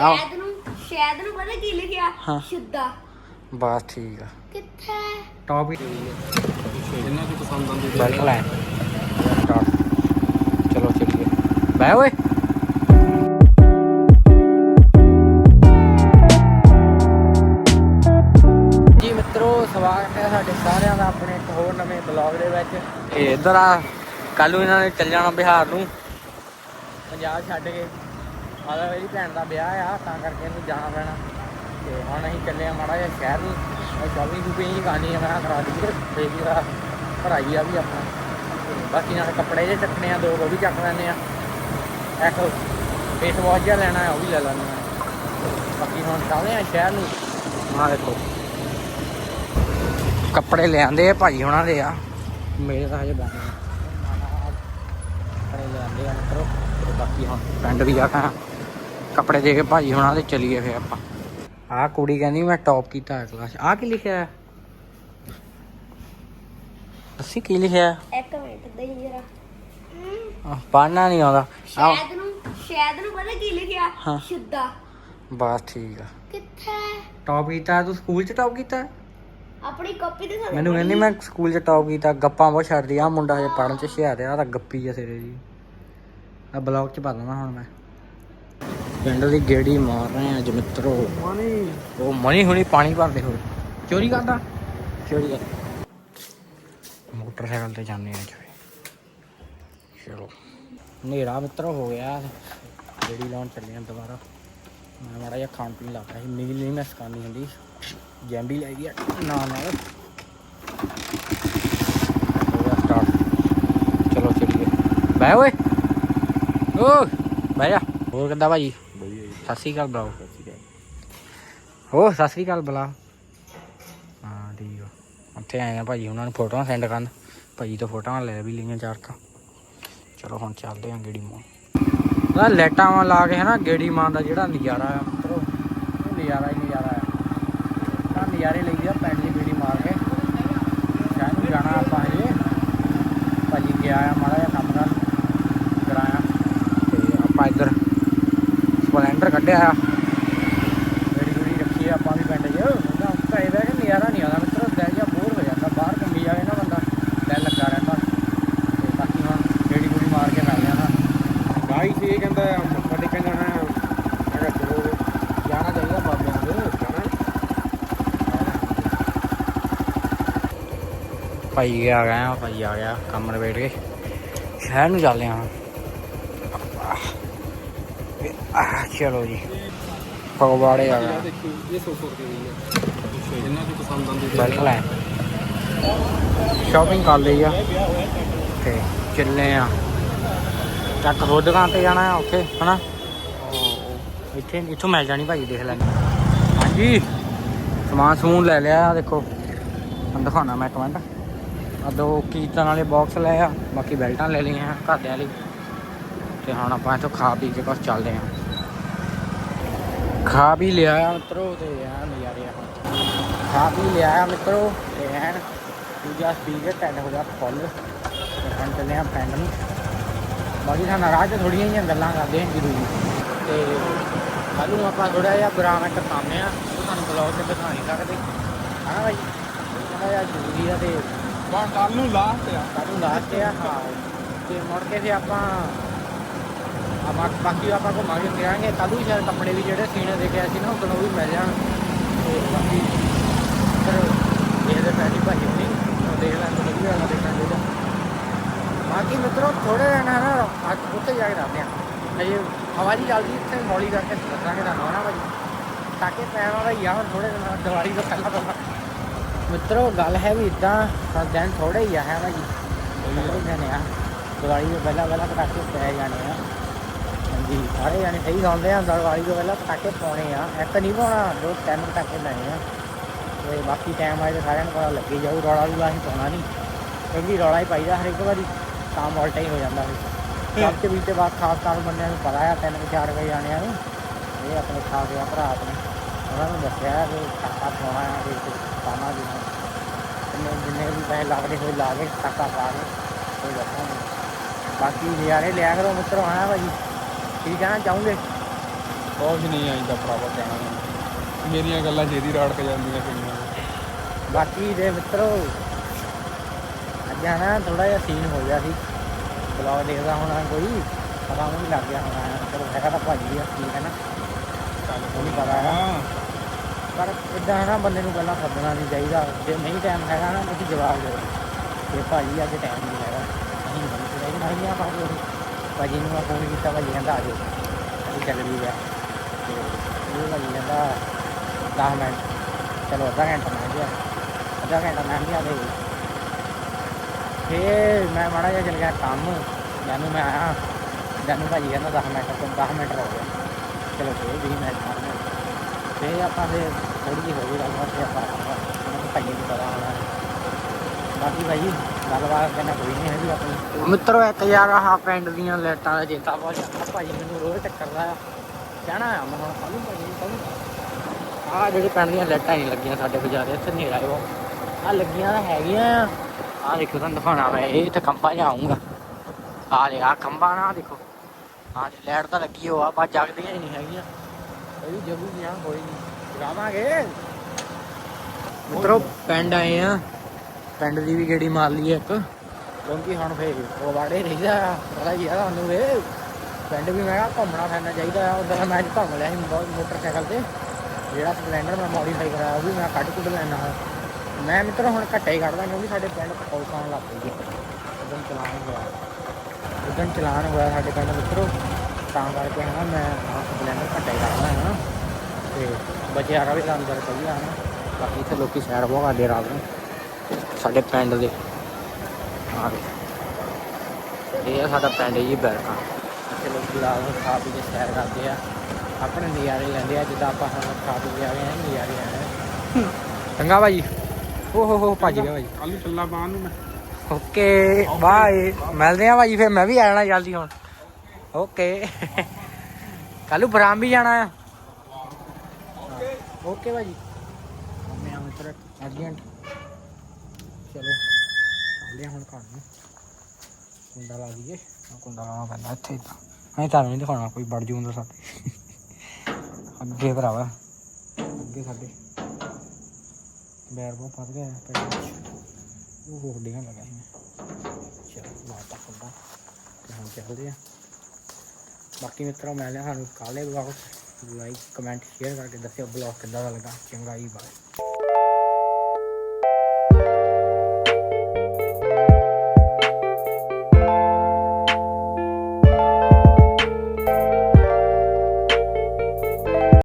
ਆਓ। ਸ਼ਾਇਦ ਨੂੰ ਸ਼ਾਇਦ ਨੂੰ ਪਤਾ ਕੀ ਲਿਖਿਆ? ਹਾਂ। ਸ਼ੁੱਧਾ। ਬਸ ਠੀਕ ਆ। ਕਿੱਥੇ? ਟੌਪ ਹੀ। ਇਹਨਾਂ ਦੀ ਪਸੰਦ ਆਉਂਦੀ ਤੇ ਬੈਲਟ ਲੈ। ਸਟਾਰਟ ਚਲੋ ਚੱਲੀਏ। ਬੈ ਓਏ। ਜੀ ਮਿੱਤਰੋ ਸਵਾਗਤ ਹੈ ਸਾਡੇ ਸਾਰਿਆਂ ਦਾ ਆਪਣੇ ਇੱਕ ਹੋਰ ਨਵੇਂ ਬਲੌਗ ਦੇ ਵਿੱਚ। ਇਹ ਇਧਰ ਆ ਕੱਲ ਨੂੰ ਇਹਨਾਂ ਨੇ ਚੱਲ ਜਾਣਾ ਬਿਹਾਰ ਨੂੰ। ਪੰਜਾਬ ਛੱਡ ਕੇ। ਮਾਤਾ ਇਹਦੀ ਭੈਣ ਦਾ ਵਿਆਹ ਆ, ਤਾਂ ਕਰਕੇ ਇਹਨੂੰ ਜਾਣਾ ਪੈਣਾ। ਤੇ ਹੁਣ ਅਸੀਂ ਚੱਲੇ ਆ ਮਾੜਾ ਜਿਹਾ ਸ਼ਹਿਰ ਨੂੰ। ਸ਼ਾਪਿੰਗ ਸ਼ੂਪਿੰਗ ਹੀ ਕਰਨੀ ਆ, ਮੈਂ ਕਿਹਾ ਕਰਾ ਦਈਏ। ਫੇਰ ਦਾ ਭਰਾਈ ਆ ਵੀ ਆਪਣਾ। ਬਾਕੀ ਨਾਲ ਕੱਪੜੇ ਜੇ ਚੱਕਣੇ ਆ, ਦੋ ਉਹ ਵੀ ਚੱਕ ਲੈਣੇ ਆ। ਇੱਕ ਫੇਸ ਵਾਸ਼ ਜਿਹਾ ਲੈਣਾ ਆ, ਉਹ ਵੀ ਲੈ ਲੈਣਾ ਬਾਕੀ ਹੁਣ ਚੱਲਦੇ ਆ ਸ਼ਹਿਰ ਨੂੰ। ਆਹ ਦੇਖੋ। ਕੱਪੜੇ ਲਿਆਂਦੇ ਆ ਭਾਈ ਹੁਣਾਂ ਦੇ ਆ। ਮੇਰੇ ਤਾਂ ਹਜੇ ਬਾਕੀ ਕੱਪੜੇ ਲਿਆਂਦੇ ਆ ਮਿੱਤਰੋ। ਬਾਕੀ ਹੁਣ ਪਿੰਡ ਵੀ ਆ ਖਾਂ ਕੱਪੜੇ ਦੇ ਕੇ ਭਾਈ ਹੁਣਾਂ ਦੇ ਚਲੀਏ ਫੇਰ ਆਪਾਂ। ਆਹ ਕੁੜੀ ਕਹਿੰਦੀ ਮੈਂ ਟੌਪ ਕੀਤਾ ਕਲਾਸ ਆਹ ਕੀ ਲਿਖਿਆ ਹੈ? ਅਸੀਂ ਕੀ ਲਿਖਿਆ ਹੈ? ਇੱਕ ਮਿੰਟ ਦੇ ਜਰਾ। ਆਹ, ਪੜ੍ਹਨਾ ਨਹੀਂ ਆਉਂਦਾ। ਆਹ। ਸ਼ਾਇਦ ਨੂੰ ਸ਼ਾਇਦ ਨੂੰ ਪਤਾ ਕੀ ਲਿਖਿਆ? ਹਾਂ। ਸ਼ੁੱਧਾ। ਬਸ ਠੀਕ ਆ। ਕਿੱਥੇ? ਟੌਪ ਕੀਤਾ ਤੂੰ ਸਕੂਲ 'ਚ ਟੌਪ ਕੀਤਾ ਆਪਣੀ ਕਾਪੀ ਦਿਖਾ ਦੇ ਮੈਨੂੰ ਕਹਿੰਦੀ ਮੈਂ ਸਕੂਲ 'ਚ ਟੌਪ ਕੀਤਾ ਗੱਪਾਂ ਬਹੁਤ ਛੱਡਦੀ ਆ ਮੁੰਡਾ ਹਜੇ ਪੜਨ 'ਚ ਹੁਸ਼ਿਆਰ ਆ ਤਾਂ ਗੱਪੀ ਆ ਸਿਰੇ ਜੀ ਆ ਬਲੌਗ 'ਚ ਪਾ ਦਵਾਂ ਹੁਣ ਮੈਂ। ਪਿੰਡ ਦੀ ਗੇੜੀ ਮਾਰ ਰਹੇ ਆ ਅੱਜ ਮਿੱਤਰੋ। ਮਨੀ ਉਹ ਮਣੀ ਹੁਣੀ ਪਾਣੀ ਭਰਦੇ ਹੋਏ। ਚੋਰੀ ਕਰਦਾ? ਚੋਰੀ ਕਰ। ਮੋਟਰਸਾਈਕਲ ਤੇ ਜਾਂਦੇ ਆ ਚੋਰੀ। ਚਲੋ। ਹਨੇਰਾ ਮਿੱਤਰੋ ਹੋ ਗਿਆ। ਗੇੜੀ ਲਾਉਣ ਚੱਲੇ ਆ ਦੁਬਾਰਾ। ਮੈਂ ਮਾੜਾ ਜਿਹਾ ਖਾਣ ਪੀਣ ਲੱਗਾ ਸੀ। ਮੀਲ ਨਹੀਂ ਮੈਂ ਸਕਾਨੀ ਹੁੰਦੀ ਜੈਂਬੀ ਲੈ ਗਿਆ। ਨਾ ਨਾਲ। ਹੋ ਗਿਆ ਚਲੋ ਚੱਲੀਏ। ਬੈ ਓਏ। ਓ ਬਹਿ ਜਾ। ਹੋਰ ਕਿੱਦਾਂ ਭਾਜੀ? ਸਤਿ ਸ਼੍ਰੀ ਅਕਾਲ ਬਰਾਓ ਹੋ ਸਤਿ ਸ਼੍ਰੀ ਅਕਾਲ ਬਲਾ ਹਾਂ, ਠੀਕ ਆ। ਉੱਥੇ ਆਏ ਆ ਭਾਜੀ, ਉਹਨਾਂ ਨੂੰ ਫੋਟੋਆਂ ਸੈਂਡ ਕਰਨ। ਭਾਜੀ ਤੋਂ ਫੋਟੋਆਂ ਲੈ ਵੀ ਲਈਆਂ ਚਾਰ ਤਾਂ ਚਲੋ, ਹੁਣ ਚੱਲਦੇ ਆਂ ਗੇੜੀ ਮਾਂ ਉਹਦਾ ਲੈਟਾਂ ਵਾਂ ਲਾ ਕੇ ਹਨਾ, ਗੇੜੀ ਮਾਂ ਦਾ ਜਿਹੜਾ ਨਜ਼ਾਰਾ ਆ। ਮਿੱਤਰੋ ਨਜ਼ਾਰਾ ਹੀ ਨਜ਼ਾਰਾ ਆ। ਤਾਂ ਨਜ਼ਾਰੇ ਲਈ ਆ ਪਿੰਡ ਦੀ ਗੇੜੀ ਮਾਰ ਕੇ। ਸ਼ਾਇਦ ਜਾਣਾ ਆਪਾਂ ਹਜੇ। ਭਾਜੀ ਗਿਆ ਆ, ਮਾੜਾ ਜਿਹਾ ਕੰਮ ਕਰ ਕਰਾਇਆ। ਤੇ ਆਪਾਂ ਇੱਧਰ ਕੱਢਿਆ ਆ। ਗੜੀ ਗੁੜੀ ਰੱਖੀ ਆਪਾਂ ਵੀ ਪਿੰਡ 'ਚ। ਉਹਦਾ ਘਰੇ ਬਹਿ ਕੇ ਨਜ਼ਾਰਾ ਨਹੀਂ ਆਉਂਦਾ, ਮਿੱਤਰੋ ਦਿਲ ਜਿਹਾ ਬੋਰ ਹੋ ਜਾਂਦਾ। ਬਾਹਰ ਘੁੰਮੀ ਜਾਵੇ ਨਾ ਬੰਦਾ, ਦਿਲ ਲੱਗਾ ਰਹਿੰਦਾ। ਤੇ ਬਾਕੀ ਹੁਣ ਗੇੜੀ ਗੁੜੀ ਮਾਰ ਕੇ ਮਿਲਦੇ ਆ ਨਾ ਗਾਈ ਸੀ ਇਹ ਕਹਿੰਦਾ ਮੱਥਾ ਟੇਕਣ ਜਾਣਾ ਹੈ। ਚਲੋ, ਜਾਣਾ ਚਾਹੀਦਾ ਬਾਬਿਆਂ ਦੇ ਭਾਈ ਆ ਗਿਆ, ਭਾਈ ਆ ਗਿਆ, ਕੰਮ ਨਿਬੇੜ ਕੇ। ਸ਼ਹਿਰ ਨੂੰ ਚੱਲਦੇ ਹਾਂ ਆਹ ਚਲੋ ਜੀ। ਫਗਵਾੜੇ ਆ ਇਹ ਗਿਆ ਦੇਖੀ ਇਹ 100 ਰੁਪਏ ਦੀ ਹੈ। ਇਹਨਾਂ ਦੀ ਪਸੰਦ ਆਉਂਦੀ ਤੇ ਬੈਲਟ ਲੈ ਸ਼ਾਪਿੰਗ ਕਰ ਲਈ ਆ। ਤੇ ਚੱਲੇ ਆ। ਚੱਕ ਹੋਰ ਦੁਕਾਨ ਤੇ ਜਾਣਾ ਆ ਉੱਥੇ, ਹਨਾ? ਉਹ ਇੱਥੇ, ਇੱਥੋਂ ਮਿਲ ਜਾਣੀ ਭਾਈ ਦੇਖ ਲੈਣੀ। ਹਾਂਜੀ। ਸਮਾਨ ਸਮੂਨ ਲੈ ਲਿਆ ਦੇਖੋ। ਤੁਹਾਨੂੰ ਦਿਖਾਉਣਾ ਮੈਂ ਇੱਕ ਮਿੰਟ। ਆ ਦੋ ਕੀਰਤਨ ਵਾਲੇ ਬਾਕਸ ਲੈ ਆ, ਬਾਕੀ ਬੈਲਟਾਂ ਲੈ ਲਈਆਂ ਘਰਦਿਆਂ ਲਈ। ਤੇ ਹੁਣ ਆਪਾਂ ਇੱਥੋਂ ਖਾ ਪੀ ਕੇ ਬਸ ਚੱਲਦੇ ਆ। ਖਾ ਵੀ ਲਿਆ ਆ ਮਿੱਤਰੋ ਤੇ ਆ ਨਜ਼ਾਰੇ ਆ ਖਾ ਵੀ ਲਿਆ ਆ ਮਿੱਤਰੋ ਤੇ ਐਨ ਦੂਜਾ ਸਪੀਕਰ ਟੈਨ ਹੋ ਗਿਆ ਫੁੱਲ ਤੇ ਹੁਣ ਚੱਲੇ ਆ ਪਿੰਡ ਨੂੰ। ਬਾਕੀ ਸਾਨੂੰ ਰਾਹ 'ਚ ਥੋੜੀਆਂ ਜਿਹੀਆਂ ਗੱਲਾਂ ਕਰਦੇ ਹਾਂ ਜ਼ਰੂਰੀ। ਤੇ ਕੱਲ੍ਹ ਨੂੰ ਆਪਾਂ ਥੋੜਾ ਜਿਹਾ ਬਰਾਮ ਇੱਕ ਕੰਮ ਆ ਉਹ ਤੁਹਾਨੂੰ ਬਲੌਗ 'ਚ ਦਿਖਾ ਨਹੀਂ ਸਕਦੇ ਹਾਂ ਭਾਈ ਥੋੜਾ ਜਿਹਾ ਜ਼ਰੂਰੀ ਆ ਤੇ ਬਸ ਕੱਲ ਨੂੰ ਲਾਸਟ ਆ। ਕੱਲ੍ਹ ਨੂੰ ਲਾਸਟ ਆ ਹਾਂ। ਤੇ ਮੁੜ ਕੇ ਫਿਰ ਆਪਾਂ ਆਪਾਂ ਬਾਕੀ ਆਪਾਂ ਘੁੰਮਾਂਗੇ ਫਿਰਾਂਗੇ ਕੱਲ੍ਹ ਨੂੰ ਸ਼ਾਇਦ ਕੱਪੜੇ ਵੀ ਜਿਹੜੇ ਸੀਨੇ ਦੇ ਕੇ ਸੀ ਨਾ ਉਦੋਂ ਉਹ ਵੀ ਮਿਲ ਜਾਣ। ਤੇ ਬਾਕੀ ਫਿਰ ਇਹਦੇ ਪੈਸੇ ਭਾਜੀ ਹੋਣੀ ਉਹ ਦੇਖ ਲੈਣ ਤੋਂ ਵਧੀਆ ਵਾਲਾ ਦੇਖਣਾ ਚਾਹੀਦਾ ਬਾਕੀ ਮਿੱਤਰੋ ਥੋੜੇ ਹੈ ਨਾ ਅੱਜ ਉੱਥੇ ਜਾ ਕੇ ਰੱਖਦੇ ਆ ਅਜੇ ਹਵਾ ਜੀ ਚੱਲਦੀ ਇੱਥੇ ਹੌਲੀ ਕਰਕੇ ਦੱਸਾਂਗੇ ਤੁਹਾਨੂੰ ਨਾ ਭਾਜੀ ਤਾਂ ਕਿ ਪੈਣ ਵਾਲਾ ਹੁਣ ਥੋੜੇ ਦਿਨ ਦੀਵਾਲੀ ਤੋਂ ਪਹਿਲਾਂ ਪਹਿਲਾਂ ਮਿੱਤਰੋ ਗੱਲ ਹੈ ਵੀ ਇਦਾਂ ਦਿਨ ਥੋੜੇ ਹੀ ਆ ਹੈ ਭਾਜੀ ਥੋੜੇ ਦਿਨ ਆ। ਦੀਵਾਲੀ ਤੋਂ ਪਹਿਲਾਂ ਪਹਿਲਾਂ ਪਟਾਕੇ ਪੈ ਜਾਣੇ ਆ। ਹਾਂਜੀ ਸਾਰੇ ਜਾਣੇ ਸਹੀ ਸੌਂਦੇ ਆ ਦੀਵਾਲੀ ਤੋਂ ਪਹਿਲਾਂ ਪਟਾਕੇ ਪਾਉਣੇ ਆ। ਇੱਕ ਨਹੀਂ ਪਾਉਣਾ ਦੋ ਤਿੰਨ ਪਟਾਕੇ ਲੈਣੇ ਆ। ਤੇ ਬਾਕੀ ਟਾਈਮ ਆਏ ਤੇ ਸਾਰਿਆਂ ਨੂੰ ਪਤਾ ਲੱਗੇ ਜਾਊ ਰੌਲਾ ਵੀ ਅਸੀਂ ਪਾਉਣਾ ਨਹੀਂ। ਕਿਉਂਕਿ ਰੌਲਾ ਹੀ ਪਾਈਦਾ ਹਰ ਇੱਕ ਵਾਰੀ ਕੰਮ ਉਲਟਾ ਹੀ ਹੋ ਜਾਂਦਾ ਫਿਰ ਸਭ ਤੋਂ ਵੀ ਤੇ ਬਾਅਦ ਖਾਸ ਕਰ ਬੰਦਿਆਂ ਨੂੰ ਪਤਾ ਆ ਤਿੰਨ ਚਾਰ ਵਜੇ ਆਣਿਆਂ ਨੂੰ ਇਹ ਆਪਣੇ ਖਾਸ ਆ ਭਰਾ ਆਪਣੇ। ਉਹਨਾਂ ਨੂੰ ਦੱਸਿਆ ਕਿ ਟਾਕਾ ਪਾਉਣਾ ਹੈ ਤੇ ਪਾਣਾ ਵੀ ਹੈ ਜਿੰਨੇ ਵੀ ਪੈਸੇ ਲੱਗਦੇ ਹੋਏ ਲਾ ਕੇ ਟਾਕਾ ਪਾ ਕੇ ਕੋਈ ਦੱਸਾਂਗੇ। ਬਾਕੀ ਨਜ਼ਾਰੇ ਲਿਆ ਕਰੋ ਮਿੱਤਰੋ ਆਣਾ ਭਾਜੀ? ਕੀ ਕਹਿਣਾ ਚਾਹੋਗੇ? ਕੁਛ ਨਹੀਂ ਆਈਦਾ ਭਰਾਵਾ ਕਹਿਣਾ। ਮੇਰੀਆਂ ਗੱਲਾਂ ਛੇਤੀ ਰਾੜ ਕੇ ਜਾਂਦੀਆਂ ਕੁੜੀਆਂ ਬਾਕੀ ਦੇ ਮਿੱਤਰੋ ਅੱਜ ਆਣਾ ਥੋੜਾ ਜਿਹਾ ਸੀਨ ਹੋ ਗਿਆ ਸੀ। ਬਲੌਗ ਦੇਖਦਾ ਹੋਣਾ ਕੋਈ ਪਤਾ ਉਹਨੂੰ ਵੀ ਲੱਗ ਗਿਆ ਹੋਣਾ। ਚਲੋ ਹੈਗਾ ਤਾਂ ਭਾਜੀ ਆ ਠੀਕ ਹੈ ਨਾ? ਚੱਲ ਨਹੀਂ ਪਤਾ ਹੈ। ਪਰ ਇਦਾਂ ਨਾ ਬੰਦੇ ਨੂੰ ਪਹਿਲਾਂ ਸੱਦਣਾ ਨਹੀਂ ਚਾਹੀਦਾ। ਜੇ ਨਹੀਂ ਟਾਈਮ ਹੈਗਾ ਨਾ ਤੁਸੀਂ ਜਵਾਬ ਦਿਓ। ਕਿ ਭਾਜੀ ਅੱਜ ਟਾਈਮ ਨਹੀਂ ਹੈਗਾ ਅਸੀਂ ਨਹੀਂ ਬੰਦੇ ਨਹੀਂ ਆ ਭਾਜੀ ਭਾਜੀ ਨੂੰ ਮੈਂ ਫੋਨ ਕੀਤਾ ਭਾਜੀ ਕਹਿੰਦਾ ਆ ਜਾਓ ਅਸੀਂ ਚੱਲ ਵੀ ਗਿਆ ਤੇ ਉਹ ਭਾਜੀ ਕਹਿੰਦਾ 10 ਮਿੰਟ ਚਲੋ ਅੱਧਾ ਘੰਟਾ ਮੈਂ ਗਿਆ ਅੱਧਾ ਘੰਟਾ ਮੈਂ ਗਿਆ ਤੇ ਫੇਰ ਮੈਂ ਮਾੜਾ ਜਿਹਾ ਚਲ ਗਿਆ ਕੰਮ ਜਾਨੂੰ ਮੈਂ ਆਇਆ ਜਾਨੂੰ ਭਾਜੀ ਕਹਿੰਦਾ 10 ਮਿੰਟ ਤੋਂ 10 ਮਿੰਟ ਰਹਿ ਗਏ ਚਲੋ ਫੇਰ ਵੀ ਮੈਂ ਮਾਰਨਾ ਫੇਰ ਆਪਾਂ ਫੇਰ ਥੋੜੀ ਜਿਹੀ ਹੋ ਗਈ ਗੱਲਬਾਤ ਤੇ ਆਪਾਂ ਉਹਨਾਂ ਨੂੰ ਭਾਜੀ ਨੂੰ ਪਤਾ ਹੋਣਾ ਬਾਕੀ ਭਾਈ ਗੱਲਬਾਤ ਕਰਨਾ ਕੋਈ ਨਹੀਂ ਹੈਗੀ ਆਪਣੀ। ਮਿੱਤਰੋ ਇੱਕ ਯਾਰ ਆਹ ਪਿੰਡ ਦੀਆਂ ਲਾਈਟਾਂ ਦਾ ਚੇਤਾ ਬਹੁਤ ਜਾਂਦਾ ਭਾਜੀ ਮੈਨੂੰ ਰੋਜ਼ ਟੱਕਰਦਾ ਆ ਕਹਿਣਾ ਆ ਮੈਂ ਹੁਣ ਕੱਲੂ ਭਾਜੀ ਕੱਲੂ ਆਹ ਜਿਹੜੇ ਪਿੰਡ ਦੀਆਂ ਲਾਈਟਾਂ ਨਹੀਂ ਲੱਗੀਆਂ ਸਾਡੇ ਬਾਜ਼ਾਰ ਇੱਥੇ ਹੈ ਉਹ ਆ ਲੱਗੀਆਂ ਤਾਂ ਹੈਗੀਆਂ ਆ। ਦੇਖੋ ਤੁਹਾਨੂੰ ਦਿਖਾਉਣਾ ਮੈਂ ਇਹ ਇੱਥੇ ਖੰਭਾ ਆਉਂਗਾ ਆਹ ਦੇ ਆ ਖੰਭਾ ਨਾ ਦੇਖੋ। ਆਹ ਜੀ ਲਾਈਟ ਤਾਂ ਲੱਗੀ ਹੋ ਆ ਬਸ ਜਗਦੀਆਂ ਹੀ ਨਹੀਂ ਹੈਗੀਆਂ। ਇਹ ਵੀ ਜਗੂਗੀਆਂ ਕੋਈ ਨਹੀਂ ਜਗਾਵਾਂਗੇ। ਮਿੱਤਰੋ ਪਿੰਡ ਆਏ ਆ। ਪਿੰਡ ਦੀ ਵੀ ਗੇੜੀ ਮਾਰ ਲਈ ਇੱਕ। ਕਿਉਂਕਿ ਹੁਣ ਫੇਰ ਉਹ ਵਾੜੇ ਰਹੀਦਾ ਆ ਪਤਾ ਹੀ ਆ ਤੁਹਾਨੂੰ ਵੇ ਪਿੰਡ ਵੀ ਮੈਂ ਘੁੰਮਣਾ ਫਿਰਨਾ ਚਾਹੀਦਾ ਆ ਉਦੋਂ ਮੈਂ ਅੱਜ ਘੁੰਮ ਲਿਆ ਸੀ ਬਹੁਤ ਮੋਟਰਸਾਈਕਲ ਤੇ। ਜਿਹੜਾ ਸਪਲੈਂਡਰ ਮੈਂ ਮੋਡੀਫਾਈ ਕਰਾਇਆ ਉਹ ਵੀ ਮੈਂ ਕੱਢ ਕੁੱਢ ਲੈਣਾ ਮੈਂ ਮਿੱਤਰ ਹੁਣ ਘੱਟੇ ਹੀ ਕੱਢਦਾ, ਕਿਉਂਕਿ ਸਾਡੇ ਪਿੰਡ ਪੁਲਿਸ ਆਉਣ ਲੱਗ ਪਈ ਉਦੋਂ ਚਲਾਨ ਹੋਇਆ। ਉਦੋਂ ਚਲਾਨ ਹੋਇਆ ਸਾਡੇ ਪਿੰਡ ਮਿੱਤਰੋ। ਤਾਂ ਕਰਕੇ ਹਨਾ ਮੈਂ ਆਹ ਸਪਲੈਂਡਰ ਘੱਟੇ ਹੀ ਕੱਢਦਾ ਹਾਂ। ਤੇ ਬੱਚਿਆਂ ਦਾ ਵੀ ਅੰਦਰ ਪਈ ਆ ਹਨਾ। ਬਾਕੀ ਇੱਥੇ ਲੋਕੀ ਸੈਰ ਬਹੁਤ ਕਰਦੇ ਰਾਤ ਨੂੰ। ਸਾਡੇ ਪਿੰਡ ਦੇ। ਆ ਇਹ ਆ ਸਾਡਾ ਪਿੰਡ ਜੀ ਬੈਰਕਾ। ਇੱਥੇ ਲੋਕੀ ਨੂੰ ਖਾ ਪੀ ਕੇ ਸੈਰ ਕਰਦੇ ਆ। ਆਪਣੇ ਨਜ਼ਾਰੇ ਲੈਂਦੇ ਆ ਜਿੱਦਾਂ ਆਪਾਂ ਹੁਣ ਖਾ ਪੀ ਕੇ ਆ ਗਏ ਆ ਨਜ਼ਾਰੇ ਆ। ਰਹੇ ਚੰਗਾ ਭਾਈ। ਓ ਹੋ ਹੋ ਭੱਜ ਗਿਆ ਭਾਈ। ਕੱਲ ਚੱਲਾ ਬਾਹਰ ਨੂੰ ਮੈਂ। Okay bye. ਮਿਲਦੇ ਆ ਭਾਈ ਫਿਰ ਮੈਂ ਵੀ ਆ ਜਾਣਾ ਜਲਦੀ ਹੁਣ। ਓਕੇ। ਕੱਲੂ ਬਰਾਮ ਵੀ ਜਾਣਾ ਆ। ਓਕੇ ਭਾਜੀ ਮੈਂ ਮਿੱਤਰ ਅਰਜੈਂਟ ਚਲੋ ਚੱਲਦੇ ਹਾਂ ਹੁਣ ਘਰ ਨੂੰ। ਕੁੰਡਾ ਲਾ ਦਈਏ। ਆਹ ਕੁੰਡਾ ਲਾਉਣਾ ਪੈਂਦਾ ਇੱਥੇ ਇਦਾਂ ਅਸੀਂ ਤੁਹਾਨੂੰ ਨਹੀਂ ਦਿਖਾਉਣਾ, ਕੋਈ ਵੜ ਜੂ ਹੁੰਦਾ ਸਾਡੇ ਅੱਗੇ ਭਰਾਵਾ, ਅੱਗੇ ਸਾਡੇ। ਬੈਰ ਬਹੁਤ ਫਸ ਗਿਆ ਪਿੰਡ ਵਿੱਚ। ਉਹ ਹੋਡੀਆਂ ਲਗਾ ਸੀ ਮੈਂ ਚਲ ਲਾਤਾ ਕੁੰਡਾ। ਤੇ ਹੁਣ ਚੱਲਦੇ ਆ। ਬਾਕੀ ਮਿੱਤਰੋ, ਮੈਂ ਲਿਆ ਸਾਨੂੰ ਕਾਲੇ ਬਲੌਗ ਲਾਈਕ, ਕਮੈਂਟ, ਸ਼ੇਅਰ ਕਰਕੇ ਦੱਸਿਓ ਬਲੌਗ ਕਿੱਦਾਂ ਦਾ ਲੱਗਾ। ਚੰਗਾ ਜੀ ਬਾਏ